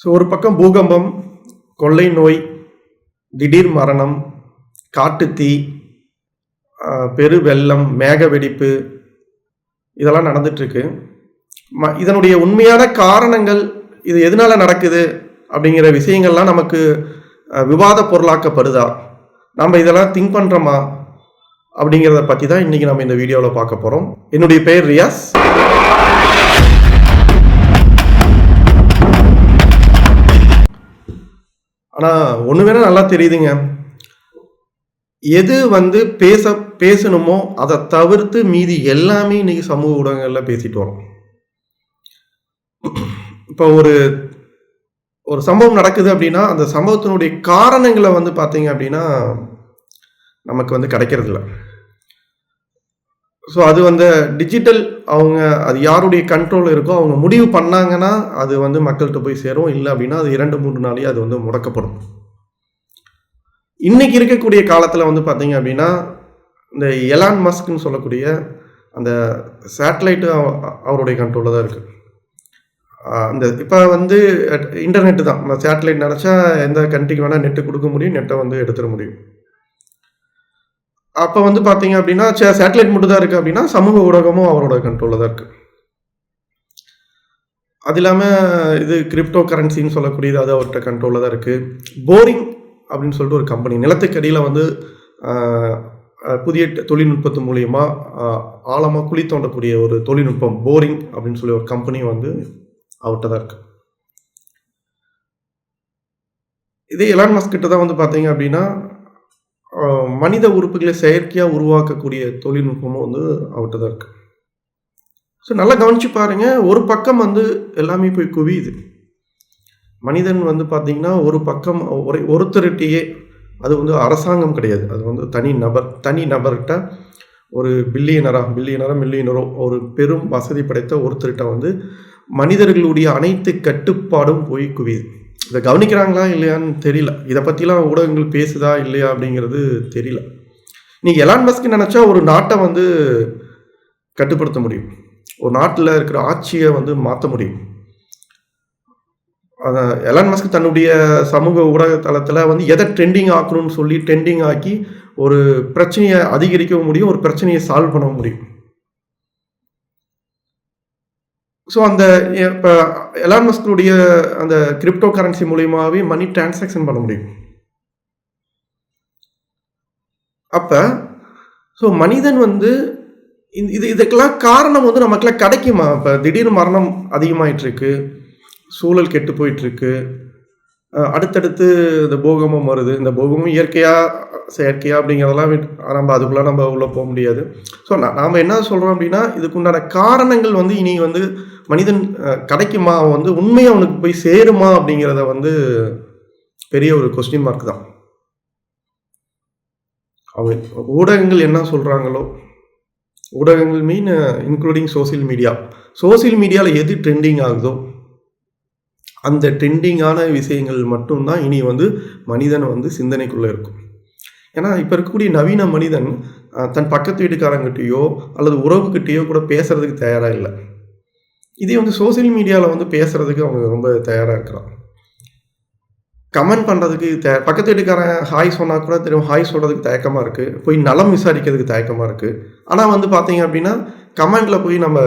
So ஒரு பக்கம் பூகம்பம் கொள்ளை நோய் திடீர் மரணம் காட்டுத்தீ பெரு வெள்ளம் மேக வெடிப்பு இதெல்லாம் நடந்துட்டுருக்கு. ம இதனுடைய உண்மையான காரணங்கள் இது எதனால நடக்குது அப்படிங்கிற விஷயங்கள்லாம் நமக்கு விவாத பொருளாக்கப்படுதா? நம்ம இதெல்லாம் திங்க் பண்ணுறோமா அப்படிங்கிறத பற்றி தான் இன்றைக்கி நம்ம இந்த வீடியோவில் பார்க்க போகிறோம் என்னுடைய பெயர் ரியாஸ். ஆனால் ஒன்று வேணால் நல்லா தெரியுதுங்க. எது வந்து பேச பேசணுமோ அதை தவிர்த்து மீதி எல்லாமே இன்னைக்கு சமூக ஊடகங்களில் பேசிட்டு வரோம். இப்போ ஒரு ஒரு சம்பவம் நடக்குது அப்படின்னா அந்த சம்பவத்தினுடைய காரணங்களை வந்து பார்த்தீங்க அப்படின்னா நமக்கு வந்து கிடைக்கிறது இல்லை ஸோ அது வந்து டிஜிட்டல் அவங்க அது யாருடைய கண்ட்ரோல் இருக்கோ அவங்க முடிவு பண்ணாங்கன்னா அது வந்து மக்கள்கிட்ட போய் சேரும். இல்லை அப்படின்னா அது இரண்டு மூன்று நாளையே அது வந்து முடக்கப்படும். இன்னைக்கு இருக்கக்கூடிய காலத்தில் வந்து பார்த்தீங்க அப்படின்னா இந்த எலான் மஸ்க்னு சொல்லக்கூடிய அந்த சேட்டலைட்டு அவருடைய கண்ட்ரோலில் தான் இருக்குது அந்த இப்போ வந்து இன்டர்நெட்டு தான். நம்ம சேட்டலைட் நினச்சா எந்த கண்ட்ரிக்கு வேணால் நெட்டு கொடுக்க முடியும் நெட்டை வந்து எடுத்துட முடியும். அப்போ வந்து பார்த்தீங்க அப்படின்னா சேட்டலைட் மட்டும் தான் இருக்குது அப்படின்னா சமூக ஊடகமும் அவரோட கண்ட்ரோலில் தான் இருக்குது அது இல்லாமல் இது கிரிப்டோ கரன்சின்னு சொல்லக்கூடியது அது அவர்கிட்ட கண்ட்ரோலில் தான் இருக்குது போரிங் அப்படின்னு சொல்லிட்டு ஒரு கம்பெனி நிலத்துக்கடியில் வந்து புதிய தொழில்நுட்பத்து மூலயமா ஆழமாக குழி தோண்டக்கூடிய ஒரு தொழில்நுட்பம் போரிங் அப்படின்னு சொல்லி ஒரு கம்பெனி வந்து அவர்கிட்ட தான் இருக்குது இதே எலான் மஸ்க் கிட்ட தான் வந்து பார்த்தீங்க அப்படின்னா மனித உறுப்புகளை செயற்கையாக உருவாக்கக்கூடிய தொழில்நுட்பமும் வந்து அவர்கிட்ட தான் இருக்கு. ஸோ நல்லா கவனிச்சு பாருங்கள் ஒரு பக்கம் வந்து எல்லாமே போய் குவியுது. மனிதன் வந்து பார்த்தீங்கன்னா ஒரு பக்கம் ஒரு ஒருத்தருகிட்டயே அது வந்து அரசாங்கம் கிடையாது. அது வந்து தனி நபர் தனி நபர்கிட்ட ஒரு பில்லியனரா பில்லியனரா மில்லியனரோ ஒரு பெரும் வசதி படைத்த ஒருத்தர்கிட்ட வந்து மனிதர்களுடைய அனைத்து கட்டுப்பாடும் போய் குவியுது. இதை கவனிக்கிறாங்களா இல்லையான்னு தெரியல. இதை பற்றிலாம் ஊடகங்கள் பேசுதா இல்லையா அப்படிங்கிறது தெரியல. நீங்கள் எலான் மஸ்க் நினச்சா ஒரு நாட்டை வந்து கட்டுப்படுத்த முடியும். ஒரு நாட்டில் இருக்கிற ஆட்சியை வந்து மாற்ற முடியும். எலான் மஸ்க் தன்னுடைய சமூக ஊடக தளத்தில் வந்து எதை ட்ரெண்டிங் ஆக்கணும்னு சொல்லி ட்ரெண்டிங் ஆக்கி ஒரு பிரச்சனையை அதிகரிக்கவும் முடியும் ஒரு பிரச்சனையை சால்வ் பண்ணவும் முடியும். ஸோ அந்த இப்போ எலான் மஸ்கனுடைய அந்த கிரிப்டோ கரன்சி மூலியமாகவே மணி டிரான்சாக்ஷன் பண்ண முடியும். அப்போ ஸோ மனிதன் வந்து இது இதுக்கெல்லாம் காரணம் வந்து நமக்கெல்லாம் கிடைக்குமா? இப்போ திடீர் மரணம் அதிகமாயிட்டிருக்கு சூழல் கெட்டு போயிட்டுருக்கு அடுத்தடுத்து இந்த பூகம்பம் வருது இந்த பூகம்பம் இயற்கையாக செயற்கையாக அப்படிங்கிறதெல்லாம் நம்ம அதுக்குள்ளே நம்ம உள்ளே போக முடியாது. ஸோ நான் நாம் என்ன சொல்கிறோம் அப்படின்னா இதுக்குண்டான காரணங்கள் வந்து இனி வந்து மனிதன் கிடைக்குமா அவன் வந்து உண்மையாக அவனுக்கு போய் சேருமா அப்படிங்கிறத வந்து பெரிய ஒரு கொஸ்டின் மார்க் தான். அவங்க ஊடகங்கள் என்ன சொல்கிறாங்களோ ஊடகங்கள் mean including social media social மீடியாவில் எது ட்ரெண்டிங் ஆகுதோ அந்த ட்ரெண்டிங்கான விஷயங்கள் மட்டும்தான் இனி வந்து மனிதன் வந்து சிந்தனைக்குள்ளே இருக்கும். ஏன்னா இப்போ இருக்கக்கூடிய நவீன மனிதன் தன் பக்கத்து வீட்டுக்காரங்கிட்டேயோ அல்லது உறவுக்கிட்டேயோ கூட பேசுகிறதுக்கு தயாராக இல்லை. இதே வந்து சோஷியல் மீடியாவில் வந்து பேசுகிறதுக்கு அவங்க ரொம்ப தயாராக இருக்கிறான் கமெண்ட் பண்ணுறதுக்கு தே பக்கத்து வீட்டுக்காரன் ஹாய் சொன்னால் கூட தெரியும் ஹாய் சொல்கிறதுக்கு தயக்கமாக இருக்குது போய் நலம் விசாரிக்கிறதுக்கு தயக்கமாக இருக்குது ஆனால் வந்து பார்த்தீங்க அப்படின்னா கமெண்டில் போய் நம்ம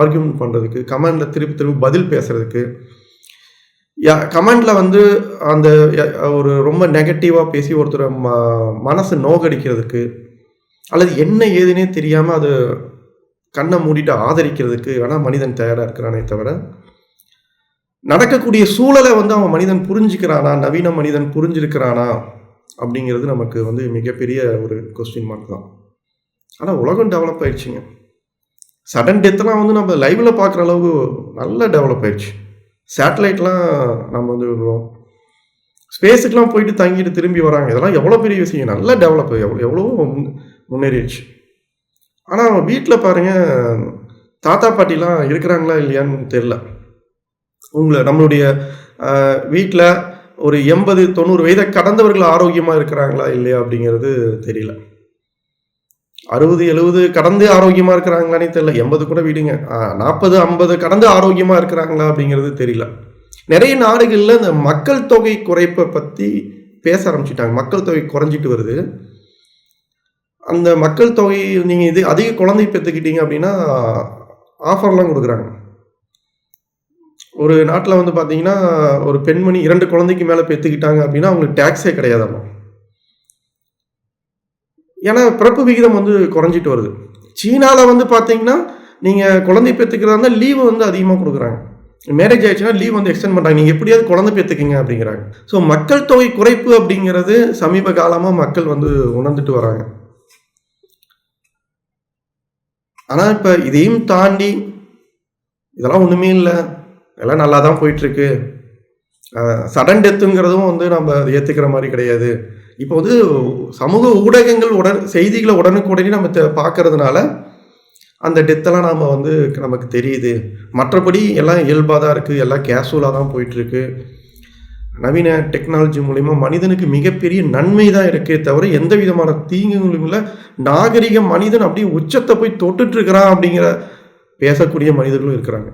ஆர்கியூமெண்ட் பண்ணுறதுக்கு கமெண்டில் திருப்பி திருப்பி பதில் பேசுறதுக்கு கமெண்டில் வந்து அந்த ஒரு ரொம்ப நெகட்டிவாக பேசி ஒருத்தரை ம மனசு நோகடிக்கிறதுக்கு அல்லது என்ன ஏதுன்னே தெரியாமல் அது கண்ணை மூடிட்டு ஆதரிக்கிறதுக்கு வேணால் மனிதன் தயாராக இருக்கிறானே தவிர நடக்கக்கூடிய சூழலை வந்து அவன் மனிதன் புரிஞ்சுக்கிறானா நவீன மனிதன் புரிஞ்சிருக்கிறானா அப்படிங்கிறது நமக்கு வந்து மிகப்பெரிய ஒரு கொஸ்டின் மார்க் தான். ஆனால் உலகம் டெவலப் ஆயிடுச்சுங்க. சடன் டெத்லாம் வந்து நம்ம லைவில் பார்க்குற அளவுக்கு நல்ல டெவலப் ஆயிடுச்சு. சேட்டலைட்லாம் நம்ம வந்து விடுறோம். ஸ்பேஸுக்கெலாம் போயிட்டு தங்கிட்டு திரும்பி வராங்க. இதெல்லாம் எவ்வளோ பெரிய விஷயம்? நல்ல டெவலப் எவ்வளோ எவ்வளோ முன்- முன்னேறிடுச்சு. ஆனால் வீட்டில் பாருங்கள் தாத்தா பாட்டிலாம் இருக்கிறாங்களா இல்லையான்னு தெரில உங்களை நம்மளுடைய வீட்டில் ஒரு எண்பது தொண்ணூறு வயதை கடந்தவர்கள் ஆரோக்கியமாக இருக்கிறாங்களா இல்லையா அப்படிங்கிறது தெரியல. அறுபது எழுபது கடந்து ஆரோக்கியமாக இருக்கிறாங்களானே தெரியல. எண்பது கூட விடுங்க. நாற்பது ஐம்பது கடந்து ஆரோக்கியமாக இருக்கிறாங்களா அப்படிங்கிறது தெரியல. நிறைய நாடுகளில் இந்த மக்கள் தொகை குறைப்பை பற்றி பேச ஆரம்பிச்சிட்டாங்க. மக்கள் தொகை குறைஞ்சிட்டு வருது. அந்த மக்கள் தொகை நீங்கள் இது அதிக குழந்தை பெற்றுக்கிட்டீங்க அப்படின்னா ஆஃபர்லாம் கொடுக்குறாங்க. ஒரு நாட்டில் வந்து பார்த்தீங்கன்னா ஒரு பெண்மணி இரண்டு குழந்தைக்கு மேலே பெற்றுக்கிட்டாங்க அப்படின்னா அவங்களுக்கு டேக்ஸே கிடையாதாமா? ஏன்னா பிறப்பு விகிதம் வந்து குறைஞ்சிட்டு வருது. சீனாவில் வந்து பார்த்தீங்கன்னா நீங்கள் குழந்தை பெற்றுக்கிறதா இருந்தால் லீவு வந்து அதிகமாக கொடுக்குறாங்க. மேரேஜ் ஆயிடுச்சுன்னா லீவ் வந்து எக்ஸ்டெண்ட் பண்ணுறாங்க நீங்கள் எப்படியாவது குழந்தை பெற்றுக்குங்க அப்படிங்கிறாங்க. ஸோ மக்கள் தொகை குறைப்பு அப்படிங்கிறது சமீப காலமாக மக்கள் வந்து உணர்ந்துட்டு வராங்க. ஆனால் இப்போ இதையும் தாண்டி இதெல்லாம் ஒன்றுமே இல்லை. எல்லாம் நல்லா தான் போயிட்டுருக்கு சடன் டெத்துங்கிறதும் வந்து நம்ம அதை ஏற்றுக்கிற மாதிரி கிடையாது. இப்போ வந்து சமூக ஊடகங்கள் உடன் செய்திகளை உடனுக்குடனே நம்ம பார்க்கறதுனால அந்த டெத்தெல்லாம் நாம் வந்து நமக்கு தெரியுது. மற்றபடி எல்லாம் இயல்பாக தான் இருக்குது எல்லாம் கேஷுவலாக தான் போயிட்டுருக்கு. நவீன டெக்னாலஜி மூலிமா மனிதனுக்கு மிகப்பெரிய நன்மை தான் இருக்கே தவிர எந்த விதமான தீங்குகளும் இல்லை. நாகரிக மனிதன் அப்படியே உச்சத்தை போய் தொட்டுட்ருக்கிறான் அப்படிங்கிற பேசக்கூடிய மனிதர்களும் இருக்கிறாங்க.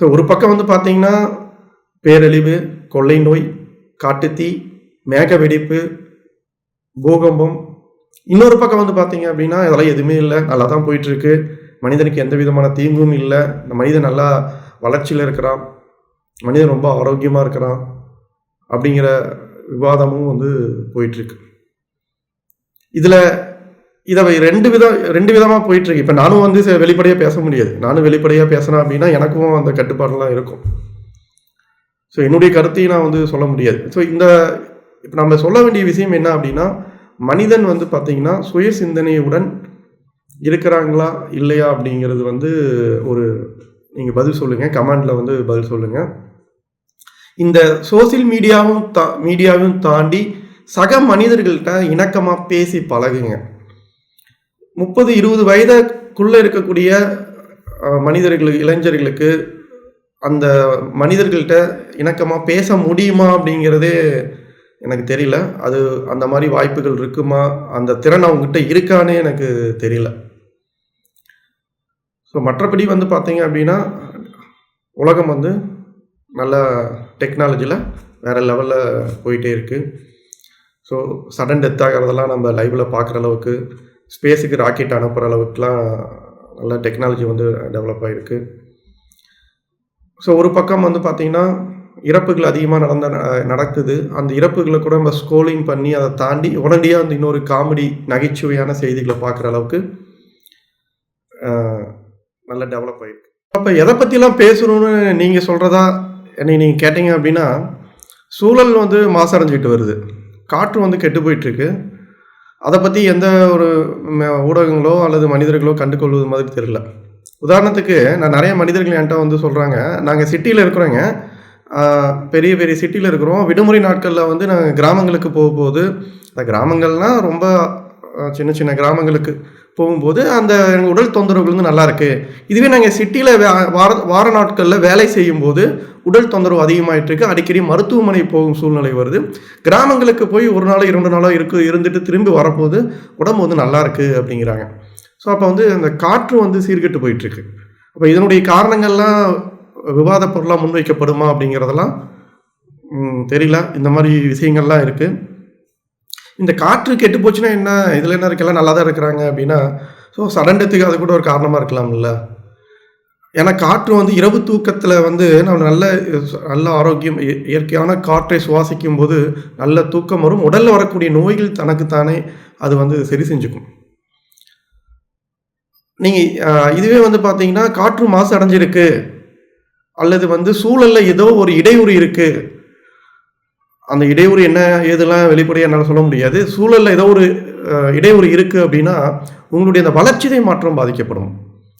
ஸோ ஒரு பக்கம் வந்து பார்த்தீங்கன்னா பேரழிவு கொள்ளை நோய் காட்டுத்தீ மேக வெடிப்பு பூகம்பம். இன்னொரு பக்கம் வந்து பார்த்தீங்க அப்படின்னா இதெல்லாம் எதுவுமே இல்லை. நல்லா தான் போயிட்டுருக்கு. மனிதனுக்கு எந்த விதமான தீங்கும் இல்லை. இந்த மனிதன் நல்லா வளர்ச்சியில் இருக்கிறான். மனிதன் ரொம்ப ஆரோக்கியமாக இருக்கிறான். அப்படிங்கிற விவாதமும் வந்து போயிட்டுருக்கு. இதில் இதை ரெண்டு விதம் ரெண்டு விதமாக போயிட்டுருக்கு. இப்போ நானும் வந்து வெளிப்படையாக பேச முடியாது. நானும் வெளிப்படையாக பேசுனேன் அப்படின்னா எனக்கும் அந்த கட்டுப்பாடுலாம் இருக்கும். ஸோ என்னுடைய கருத்தையும் நான் வந்து சொல்ல முடியாது. ஸோ இந்த இப்போ நம்ம சொல்ல வேண்டிய விஷயம் என்ன அப்படின்னா மனிதன் வந்து பார்த்தீங்கன்னா சுய சிந்தனையுடன் இருக்கிறாங்களா இல்லையா அப்படிங்கிறது வந்து ஒரு நீங்கள் பதில் சொல்லுங்கள் கமெண்டில் வந்து பதில் சொல்லுங்கள் இந்த சோசியல் மீடியாவும் தா மீடியாவும் தாண்டி சக மனிதர்கள்ட்ட இணக்கமாக பேசி பழகுங்க. முப்பது இருபது வயதுக்குள்ளே இருக்கக்கூடிய மனிதர்களுக்கு இளைஞர்களுக்கு அந்த மனிதர்கள்ட்ட இணக்கமாக பேச முடியுமா அப்படிங்கிறதே எனக்கு தெரியல. அது அந்த மாதிரி வாய்ப்புகள் இருக்குமா? அந்த திறன் அவங்ககிட்ட இருக்கானே எனக்கு தெரியல. ஸோ மற்றபடி வந்து பார்த்தீங்க அப்படின்னா உலகம் வந்து நல்ல டெக்னாலஜியில் வேறு லெவலில் போயிட்டே இருக்குது ஸோ சடன் டெத் ஆகிறதெல்லாம் நம்ம லைவில் பார்க்குற அளவுக்கு ஸ்பேஸுக்கு ராக்கெட் அனுப்புகிற அளவுக்குலாம் நல்ல டெக்னாலஜி வந்து டெவலப் ஆகிருக்கு ஸோ ஒரு பக்கம் வந்து பார்த்திங்கன்னா இறப்புகள் அதிகமாக நடந்த நடக்குது. அந்த இறப்புகளை கூட நம்ம ஸ்கோலிங் பண்ணி அதை தாண்டி உடனடியாக வந்து இன்னொரு காமெடி நகைச்சுவையான செய்திகளை பார்க்குற அளவுக்கு நல்லா டெவலப் ஆகிருக்கு அப்போ எதை பற்றிலாம் பேசணும்னு நீங்கள் சொல்கிறதா என்னை நீங்கள் கேட்டீங்க அப்படின்னா சூழல் வந்து மாசடைஞ்சிக்கிட்டு வருது. காற்று வந்து கெட்டு போயிட்டுருக்கு. அதை பற்றி எந்த ஒரு ஊடகங்களோ அல்லது மனிதர்களோ கண்டுகொள்வது மாதிரி தெரியல. உதாரணத்துக்கு நான் நிறைய மனிதர்கள் என்கிட்ட வந்து சொல்கிறாங்க நாங்கள் சிட்டியில் இருக்கிறோங்க. பெரிய பெரிய சிட்டியில் இருக்கிறோம். விடுமுறை நாட்களில் வந்து நாங்கள் கிராமங்களுக்கு போகும்போது அந்த கிராமங்கள்னால் ரொம்ப சின்ன சின்ன கிராமங்களுக்கு போகும்போது அந்த எங்கள் உடல் தொந்தரவுகள் வந்து நல்லா இருக்குது இதுவே நாங்கள் சிட்டியில் வார வார நாட்களில் வேலை செய்யும்போது உடல் தொந்தரவு அதிகமாயிட்டு இருக்கு. அடிக்கடி மருத்துவமனை போகும் சூழ்நிலை வருது. கிராமங்களுக்கு போய் ஒரு நாளோ இரண்டு நாளோ இருக்கு இருந்துட்டு திரும்பி வரப்போது உடம்பு வந்து நல்லா இருக்குது அப்படிங்கிறாங்க. ஸோ அப்போ வந்து அந்த காற்று வந்து சீர்கெட்டு போயிட்டுருக்கு. அப்போ இதனுடைய காரணங்கள்லாம் விவாத பொருளாக முன்வைக்கப்படுமா அப்படிங்கிறதெல்லாம் தெரியல. இந்த மாதிரி விஷயங்கள்லாம் இருக்குது இந்த காற்று கெட்டு போச்சுன்னா என்ன? இதில் என்ன இருக்கலாம் நல்லா தான் இருக்கிறாங்க அப்படின்னா ஸோ சடண்டத்துக்கு அது கூட ஒரு காரணமாக இருக்கலாம்ல. ஏன்னா காற்று வந்து இரவு தூக்கத்தில் வந்து நம்ம நல்ல நல்ல ஆரோக்கியம் இயற்கையான காற்றை சுவாசிக்கும் போது நல்ல தூக்கம் வரும். உடலில் வரக்கூடிய நோய்கள் தனக்குத்தானே அது வந்து சரி செஞ்சுக்கும். நீங்கள் இதுவே வந்து பார்த்தீங்கன்னா காற்று மாசு அடைஞ்சிருக்கு. அல்லது வந்து சூழலில் ஏதோ ஒரு இடையூறு இருக்குது அந்த இடையூறு என்ன ஏதெல்லாம் வெளிப்படையாக என்னால் சொல்ல முடியாது. சூழலில் ஏதோ ஒரு இடையூறு இருக்குது அப்படின்னா உங்களுடைய அந்த வளர்ச்சிதை மாற்றம் பாதிக்கப்படும்.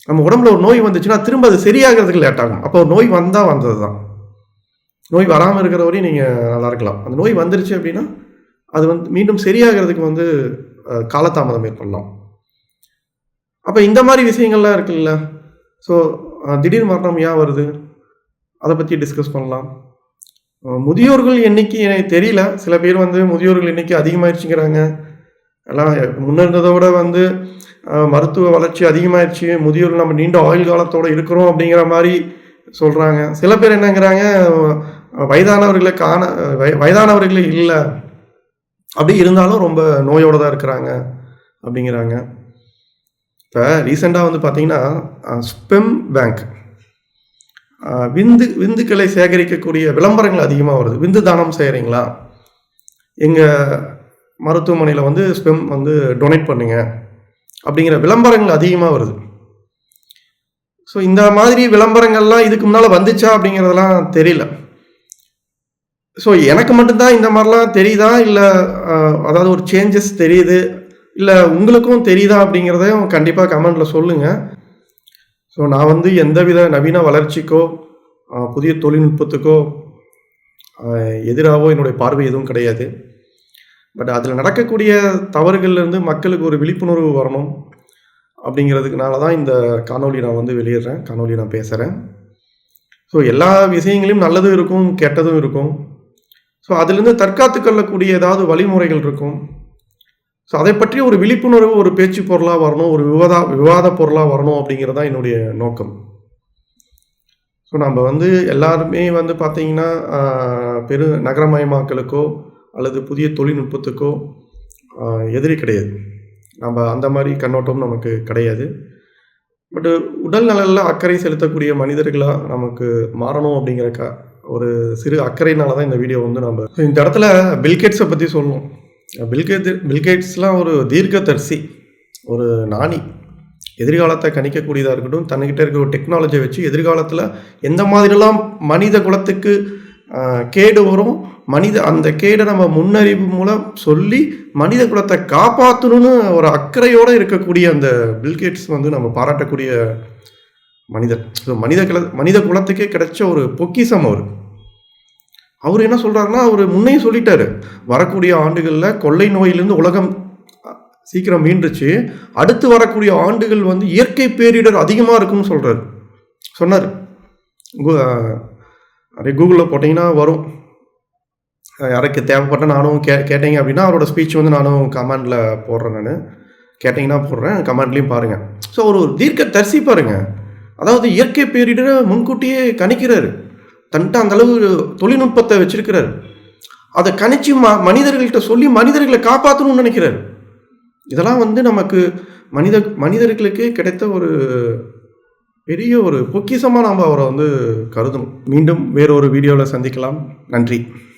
நம்ம உடம்புல ஒரு நோய் வந்துச்சுன்னா திரும்ப அது சரியாகிறதுக்கு லேட் ஆகும். அப்போ ஒரு நோய் வந்தால் வந்தது தான் நோய் வராமல் இருக்கிற வரையும் நீங்கள் நல்லா இருக்கலாம். அந்த நோய் வந்துருச்சு அப்படின்னா அது வந்து மீண்டும் சரியாகிறதுக்கு வந்து காலதாமதம் ஏற்படலாம். அப்போ இந்த மாதிரி விஷயங்கள்லாம் இருக்குல்ல. ஸோ திடீர் மரணம் ஏன் வருது? அதை பற்றி டிஸ்கஸ் பண்ணலாம். முதியோர்கள் எண்ணிக்கை எனக்கு தெரியல. சில பேர் வந்து முதியோர்கள் எண்ணிக்கை அதிகமாகிடுச்சுங்கிறாங்க எல்லாம் முன்ன இருந்ததை விட வந்து மருத்துவ வளர்ச்சி அதிகமாகிடுச்சு முதியோர்கள் நம்ம நீண்ட ஆயுள் காலத்தோட இருக்கிறோம் அப்படிங்கிற மாதிரி சொல்கிறாங்க சில பேர் என்னங்கிறாங்க வயதானவர்களை காண வய வயதானவர்களே இல்லை. அப்படி இருந்தாலும் ரொம்ப நோயோடு தான் இருக்கிறாங்க அப்படிங்கிறாங்க. இப்போ ரீசெண்டாக வந்து பார்த்தீங்கன்னா ஸ்பெம் பேங்க் விந்து விந்துக்களை சேகரிக்கக்கூடிய விளம்பரங்கள் அதிகமாக வருது. விந்து தானம் செய்கிறீங்களா எங்கள் மருத்துவமனையில் வந்து ஸ்பெம் வந்து டொனேட் பண்ணுங்க அப்படிங்கிற விளம்பரங்கள் அதிகமாக வருது. ஸோ இந்த மாதிரி விளம்பரங்கள்லாம் இதுக்கு முன்னால் வந்துச்சா அப்படிங்கிறதெல்லாம் தெரியல. ஸோ எனக்கு மட்டும்தான் இந்த மாதிரிலாம் தெரியுதா? இல்லை அதாவது ஒரு சேஞ்சஸ் தெரியுது இல்லை உங்களுக்கும் தெரியுதா அப்படிங்கிறதையும் கண்டிப்பாக கமெண்டில் சொல்லுங்கள் ஸோ நான் வந்து எந்தவித நவீன வளர்ச்சிக்கோ புதிய தொழில்நுட்பத்துக்கோ எதிராகவோ என்னுடைய பார்வை எதுவும் கிடையாது. பட் அதில் நடக்கக்கூடிய தவறுகள்லேருந்து மக்களுக்கு ஒரு விழிப்புணர்வு வரணும் அப்படிங்கிறதுக்குனால தான் இந்த காணொலி நான் வந்து வெளியிடுறேன் காணொலி நான் பேசுகிறேன் ஸோ எல்லா விஷயங்களையும் நல்லதும் இருக்கும் கெட்டதும் இருக்கும். ஸோ அதுலேருந்து தற்காத்து கொள்ளக்கூடிய ஏதாவது வழிமுறைகள் இருக்கும். ஸோ அதை பற்றி ஒரு விழிப்புணர்வு ஒரு பேச்சு பொருளாக வரணும் ஒரு விவாத விவாத பொருளாக வரணும் அப்படிங்கிறது தான் என்னுடைய நோக்கம். ஸோ நம்ம வந்து எல்லாருமே வந்து பார்த்திங்கன்னா பெரு நகரமயமாக்கலுக்கோ அல்லது புதிய தொழில்நுட்பத்துக்கோ எதிரி கிடையாது. நம்ம அந்த மாதிரி கண்ணோட்டம் நமக்கு கிடையாது. பட் உடல் நலனில் அக்கறை செலுத்தக்கூடிய மனிதர்களாக நமக்கு மாறணும் அப்படிங்கிற க ஒரு சிறு அக்கறையினால தான் இந்த வீடியோ வந்து நம்ம இந்த இடத்துல பில்கேட்ஸை பற்றி சொல்லணும் பில்கேட் பில்கேட்ஸ்லாம் ஒரு தீர்க்கதரிசி ஒரு நாணி. எதிர்காலத்தை கணிக்கக்கூடியதாக இருக்கட்டும் தன்னிக்கிட்ட இருக்க ஒரு டெக்னாலஜியை வச்சு எதிர்காலத்தில் எந்த மாதிரிலாம் மனித குலத்துக்கு கேடு வரும் மனித அந்த கேடை நம்ம முன்னறிவு மூலம் சொல்லி மனித குலத்தை காப்பாற்றணும்னு ஒரு அக்கறையோடு இருக்கக்கூடிய அந்த பில்கேட்ஸ் வந்து நம்ம பாராட்டக்கூடிய மனிதர். ஸோ மனித குல மனித குலத்துக்கே கிடைச்ச ஒரு பொக்கிஷம் அவர். அவர் என்ன சொல்கிறாருன்னா அவர் முன்னே சொல்லிட்டாரு. வரக்கூடிய ஆண்டுகளில் கொள்ளை நோயிலிருந்து உலகம் சீக்கிரம் மீண்டுச்சு. அடுத்து வரக்கூடிய ஆண்டுகள் வந்து இயற்கை பேரிடர் அதிகமாக இருக்கும்னு சொல்கிறாரு சொன்னார். அப்படியே கூகுளில் போட்டிங்கன்னா வரும். யாருக்கு தேவைப்பட்ட நானும் கே கேட்டீங்க அப்படின்னா அவரோட ஸ்பீச் வந்து நானும் கமெண்டில் போடுறேன் நான். கேட்டிங்கன்னா போடுறேன் கமெண்ட்லேயும் பாருங்கள் ஸோ ஒரு தீர்க்க தரிசி பாருங்கள் அதாவது இயற்கை பேரிடரை முன்கூட்டியே கணிக்கிறாரு. தன்ட்ட அந்த அளவு தொழில்நுட்பத்தை வச்சிருக்கிறாரு. அதை கணிச்சு ம மனிதர்கள்ட்ட சொல்லி மனிதர்களை காப்பாற்றணும்னு நினைக்கிறாரு. இதெல்லாம் வந்து நமக்கு மனித மனிதர்களுக்கே கிடைத்த ஒரு பெரிய ஒரு பொக்கிஷமாக நாம் அவரை வந்து கருதணும். மீண்டும் வேறொரு வீடியோவில் சந்திக்கலாம். நன்றி.